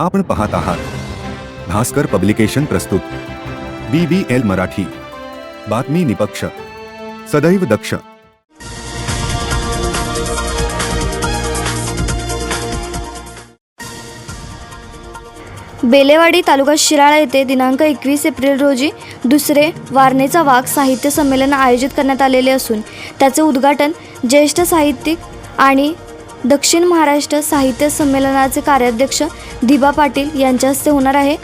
आपण पाहत आहात. भास्कर पब्लिकेशन प्रस्तुत. B B L Marathi. बातमी निपक्ष. सदैव दक्ष. बेलेवाडी तालुका शिराळा येथे दिनांक एकवीस एप्रिल रोजी दुसरे वारणेचा वाघ साहित्य संमेलन आयोजित करण्यात आलेले असून त्याचे उद्घाटन ज्येष्ठ साहित्यिक आणि दक्षिण महाराष्ट्र साहित्य संमेलनाचे कार्याध्यक्ष दिबा पाटील यांच्या हस्ते होणार आहे.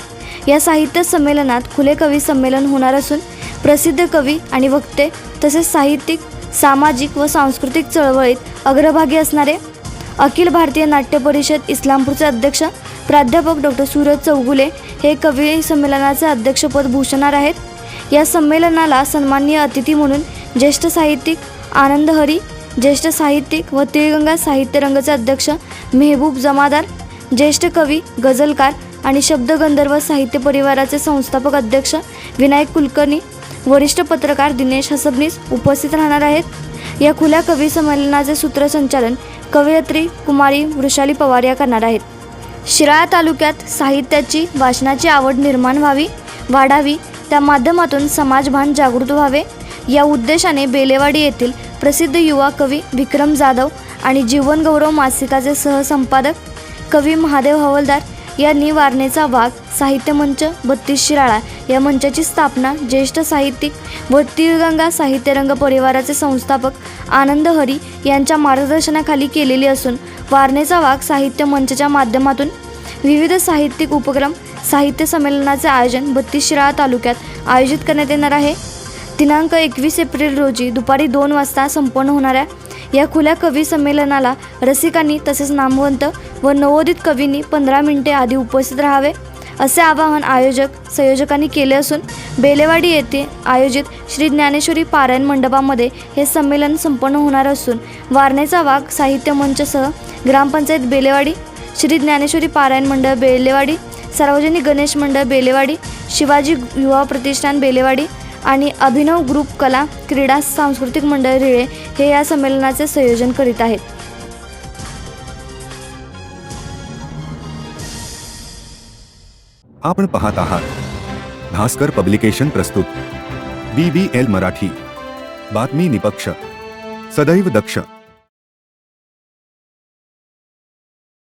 या साहित्य संमेलनात खुले कवी संमेलन होणार असून प्रसिद्ध कवी आणि वक्ते तसेच साहित्यिक सामाजिक व सांस्कृतिक चळवळीत अग्रभागी असणारे अखिल भारतीय नाट्य परिषद इस्लामपूरचे अध्यक्ष प्राध्यापक डॉक्टर सूरज चौगुले हे कवी संमेलनाचे अध्यक्षपद भूषणार आहेत. या संमेलनाला सन्माननीय अतिथी म्हणून ज्येष्ठ साहित्यिक आनंद हरी ज्येष्ठ साहित्यिक व तिळगंगा साहित्य रंगाचे अध्यक्ष मेहबूब जमादार ज्येष्ठ कवी गझलकार आणि शब्दगंधर्व साहित्य परिवाराचे संस्थापक अध्यक्ष विनायक कुलकर्णी वरिष्ठ पत्रकार दिनेश हसबनीस उपस्थित राहणार आहेत. या खुल्या कवी संमेलनाचे सूत्रसंचालन कवयित्री कुमारी वृषाली पवार या करणार आहेत. शिराळा तालुक्यात साहित्याची वाचनाची आवड निर्माण व्हावी वाढावी त्या माध्यमातून समाजभान जागृत व्हावे या उद्देशाने बेलेवाडी येथील प्रसिद्ध युवा कवी विक्रम जाधव आणि जीवनगौरव मासिकाचे सहसंपादक कवी महादेव हवलदार यांनी वारणेचा वाघ साहित्य मंच बत्तीस शिराळा या मंचाची स्थापना ज्येष्ठ साहित्यिक व तिळगंगा साहित्यरंग परिवाराचे संस्थापक आनंद हरी यांच्या मार्गदर्शनाखाली केलेली असून वारणेचा वाघ साहित्य मंचच्या माध्यमातून विविध साहित्यिक उपक्रम साहित्य संमेलनाचे आयोजन बत्तीस शिराळा तालुक्यात आयोजित करण्यात येणार आहे. दिनांक एकवीस एप्रिल रोजी दुपारी दोन वाजता संपन्न होणाऱ्या या खुल्या कवी संमेलनाला रसिकांनी तसेच नामवंत व नवोदित कवींनी पंधरा मिनिटे आधी उपस्थित राहावे असे आवाहन आयोजक संयोजकांनी केले असून बेलेवाडी येथे आयोजित श्री ज्ञानेश्वरी पारायण मंडपामध्ये हे संमेलन संपन्न होणार असून वारणेचा वाघ साहित्य मंचसह ग्रामपंचायत बेलेवाडी श्री ज्ञानेश्वरी पारायण मंडळ बेलेवाडी सार्वजनिक गणेश मंडळ बेलेवाडी शिवाजी युवा प्रतिष्ठान बेलेवाडी आणि अभिनव ग्रुप कला क्रीडा सांस्कृतिक मंडळ रिळे हे या संमेलनाचे संयोजन करीत आहेत. आपण पाहत आहात भास्कर पब्लिकेशन प्रस्तुत बी बी एल मराठी बातमी निपक्ष सदैव दक्ष.